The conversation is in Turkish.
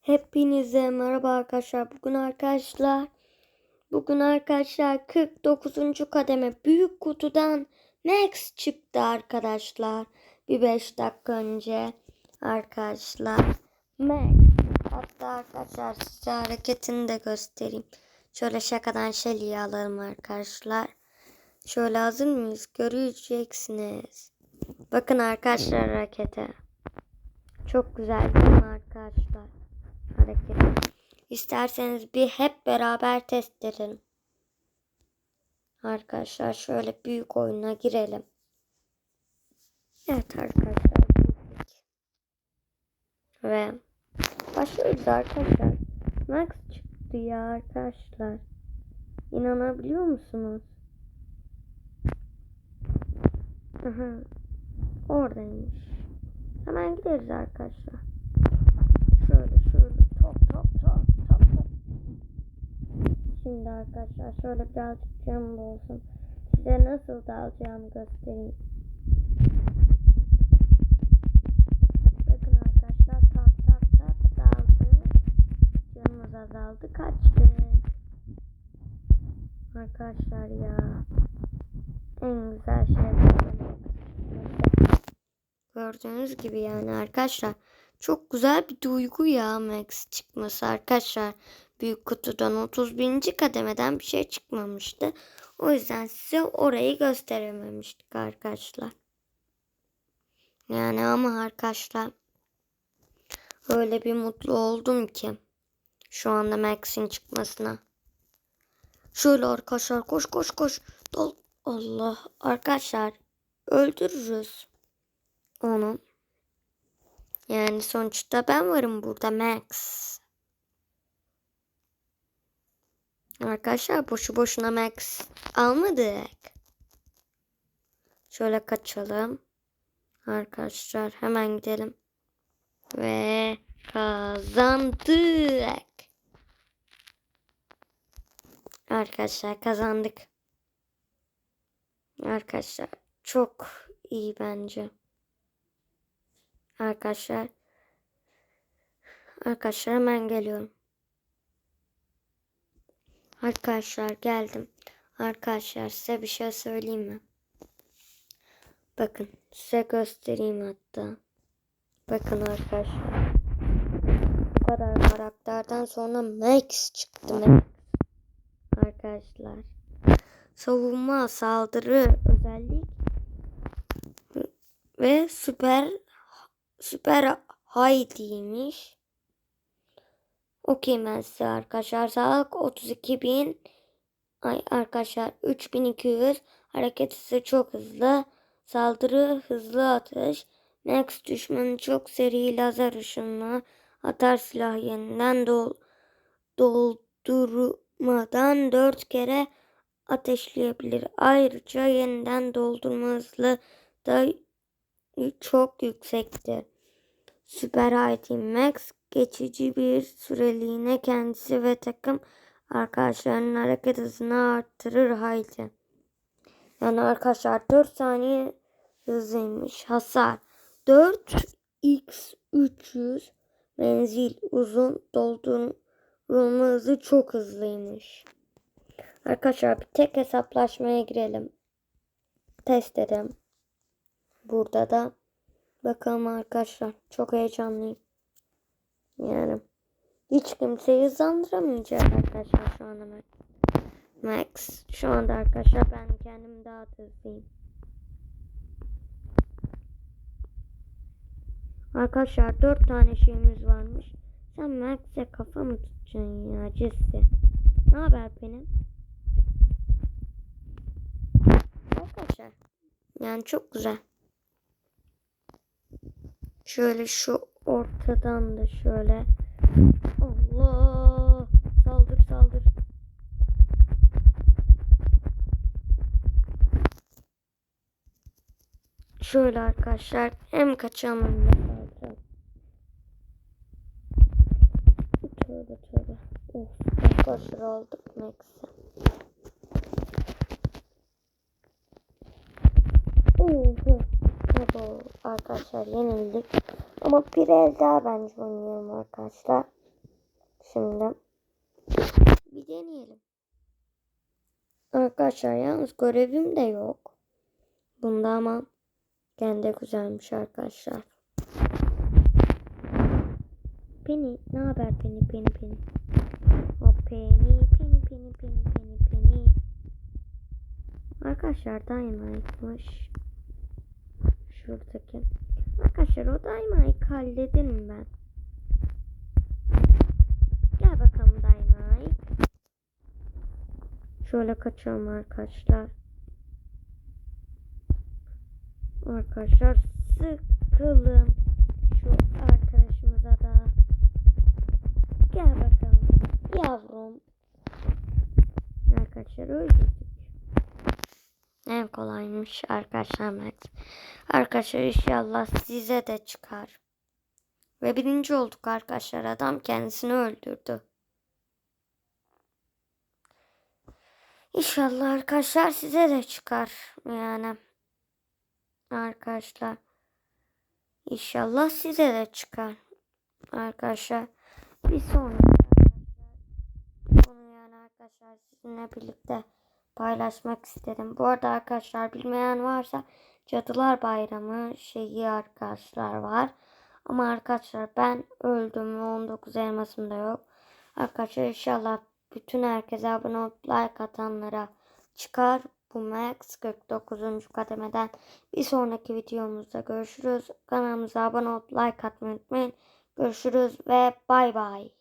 Hepinize merhaba arkadaşlar. Bugün arkadaşlar bugün arkadaşlar 49. kademe büyük kutudan Max çıktı arkadaşlar. Bir 5 dakika önce arkadaşlar. Max. Hatta arkadaşlar size hareketini de göstereyim. Şöyle şakadan Shelly'yi alalım arkadaşlar. Şöyle hazır mıyız? Göreceksiniz. Bakın arkadaşlar harekete. Çok güzel değil mi arkadaşlar? Hareket. İsterseniz bir hep beraber test edelim. Arkadaşlar şöyle büyük oyuna girelim. Evet arkadaşlar. Ve başlıyoruz arkadaşlar. Max çıktı ya arkadaşlar. İnanabiliyor musunuz? Aha. Oradaymış. Hemen gideriz arkadaşlar. Şöyle şöyle Şimdi arkadaşlar şöyle birazcık canım olsun. Size nasıl dalacağımı göstereyim. Bakın arkadaşlar tap tap tap daldı. Canımız azaldı kaçtı. Arkadaşlar ya. En güzel şey. Gördüğünüz gibi yani arkadaşlar. Çok güzel bir duygu ya Max çıkması arkadaşlar. Büyük kutudan 31. kademeden bir şey çıkmamıştı. O yüzden size orayı gösterememiştik arkadaşlar. Yani ama arkadaşlar öyle bir mutlu oldum ki şu anda Max'in çıkmasına. Şöyle arkadaşlar koş koş koş. Dol Allah arkadaşlar öldürürüz onu. Yani sonuçta ben varım burada Max. Arkadaşlar boşu boşuna Max almadık. Şöyle kaçalım. Arkadaşlar hemen gidelim. Ve kazandık. Arkadaşlar kazandık. Arkadaşlar çok iyi bence. Arkadaşlar. Arkadaşlar hemen geliyorum. Arkadaşlar geldim. Arkadaşlar size bir şey söyleyeyim mi? Bakın size göstereyim hatta. Bakın arkadaşlar. Bu kadar karakterden sonra Max çıktı Max. Arkadaşlar. Savunma, saldırı, özellik ve süper süper Heidi'ymiş. Okuyayım ben size arkadaşlar. Sağlık 32.000 Ay arkadaşlar 3200 hareket hızı çok hızlı. Saldırı hızlı atış. Max düşmanı çok seri lazer ışınla atar silah yeniden dol doldurmadan 4 kere ateşleyebilir. Ayrıca yeniden doldurma hızlı da çok yüksektir. Süper IT Max geçici bir süreliğine kendisi ve takım arkadaşlarının hareket hızını arttırır haydi. Yani arkadaşlar 4 saniye hızlıymış. Hasar 4x300 menzil uzun doldurulma hızı çok hızlıymış. Arkadaşlar bir tek hesaplaşmaya girelim. Test edelim. Burada da bakalım arkadaşlar. Çok heyecanlıyım. Yani hiç kimseyi hızlandıramayacak arkadaşlar şu anda Max. Max. Şu anda arkadaşlar ben kendim daha hızlıyım. Arkadaşlar dört tane şeyimiz varmış. Sen Max'e kafa mı tutacaksın ya Jesse? Ne haber benim? Arkadaşlar. Yani çok güzel. Şöyle şu ortadan da şöyle. Allah! Saldır saldır. Şöyle arkadaşlar hem kaçalım hem de saldıralım. Tövbe tövbe. Of, arkadaşlar aldık Max'i. Oho. Arkadaşlar yenildik. Ama bir el daha bence oynayalım arkadaşlar. Şimdi bir deneyelim. Arkadaşlar yalnız görevim de yok. Bunda ama kendi güzelmiş arkadaşlar. Penny ne haber Penny Penny Penny. O Penny Penny Penny Penny Penny Penny. Arkadaşlar Dynamite'mış. Şuradaki. Arkadaşlar o Dynamite halledelim ben. Gel bakalım Dynamite. Şöyle kaçıyorum arkadaşlar. Arkadaşlar sıkılın kolaymış arkadaşlar Max. Arkadaşlar inşallah size de çıkar. Ve birinci olduk arkadaşlar. Adam kendisini öldürdü. İnşallah arkadaşlar size de çıkar. Yani arkadaşlar. İnşallah size de çıkar. Arkadaşlar bir sonraki bunu yani arkadaşlar sizinle birlikte paylaşmak istedim. Bu arada arkadaşlar bilmeyen varsa Cadılar Bayramı şeyi arkadaşlar var. Ama arkadaşlar ben öldüm ve 19 elmasım da yok. Arkadaşlar inşallah bütün herkese abone olup like atanlara çıkar. Bu Max 49. kademeden bir sonraki videomuzda görüşürüz. Kanalımıza abone olup like atmayı unutmayın. Görüşürüz ve bay bay.